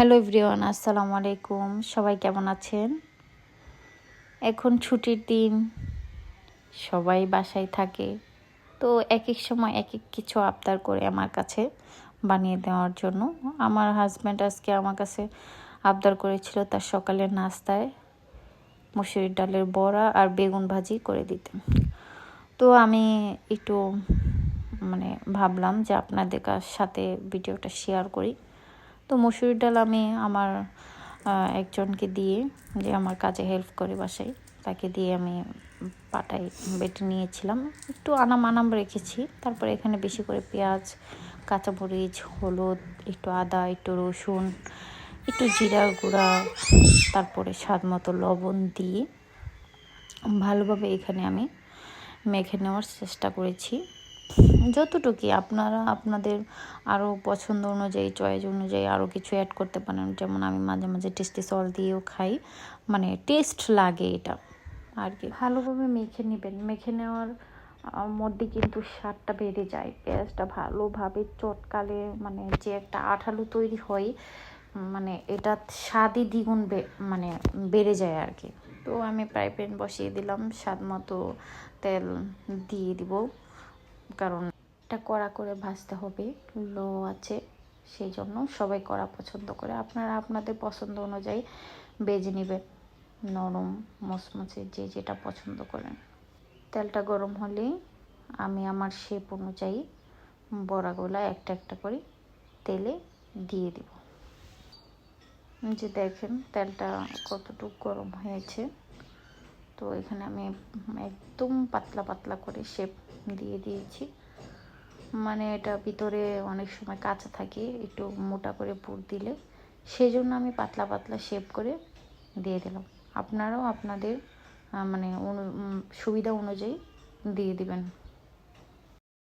Hello everyone, আসসালামু আলাইকুম। সবাই কেমন আছেন? এখন ছুটির দিন, সবাই বাসায় থাকে। তো এক এক সময় এক এক কিছু আবদার করে আমার কাছে বানিয়ে দেওয়ার জন্য। আমার হাজব্যান্ড আজকে আমার কাছে আবদার করেছিল তার সকালের নাস্তায় মুসুরির ডালের বড়া আর বেগুন ভাজি করে দিতে। তো আমি একটু মানে ভাবলাম যে আপনাদের সাথে ভিডিওটা শেয়ার করি। তো মসুরির ডাল আমি আমার একজনকে দিয়ে যে আমার কাজে হেল্প করে বাসায়, তাকে দিয়ে আমি পাটায় বেটে নিয়েছিলাম। একটু আনাম আনাম রেখেছি। তারপরে এখানে বেশি করে পেঁয়াজ, কাঁচামরিচ, হলুদ, একটু আদা, একটু রসুন, একটু জিরা গুঁড়া, তারপরে স্বাদ মতো লবণ দিয়ে ভালোভাবে এখানে আমি মেখে নেওয়ার চেষ্টা করেছি। যতটুকু আপনারা, আপনাদের আরও পছন্দ অনুযায়ী চয়েস অনুযায়ী আরও কিছু অ্যাড করতে পারেন। যেমন আমি মাঝে মাঝে টেস্টি সল দিয়েও খাই। মানে টেস্ট লাগে এটা। আর কি। ভালোভাবে মেখে নেবেন। মেখে নেওয়ার মধ্যে কিন্তু স্বাদটা বেড়ে যায়। পেঁয়াজটা ভালোভাবে চটকালে মানে যে একটা আঠালো তৈরি হয় মানে এটা স্বাদই দ্বিগুণ মানে বেড়ে যায় আর কি। তো আমি ফ্রাই প্যান বসিয়ে দিলাম। স্বাদ মতো তেল দিয়ে দিব। কারণ এটা কড়া করে ভাজতে হবে। লো আছে, সেই জন্য সবাই কড়া পছন্দ করে। আপনারা আপনাদের পছন্দ অনুযায়ী বেজে নেবেন। নরম মচমচে যে যেটা পছন্দ করেন। তেলটা গরম হলে আমি আমার শেপ অনুযায়ী বড়াগুলা একটা একটা করে তেলে দিয়ে দিব। যে দেখেন, তেলটা কতটুকু গরম হয়েছে। তো এখানে আমি একদম পাতলা পাতলা করে শেপ দিয়ে দিয়েছি। মানে এটা ভিতরে অনেক সময় কাঁচা থাকে, একটু মোটা করে পুর দিলে। সেই জন্য আমি পাতলা পাতলা শেপ করে দিয়ে দিলাম। আপনারাও আপনাদের মানে অনু- সুবিধা অনুযায়ী দিয়ে দিবেন।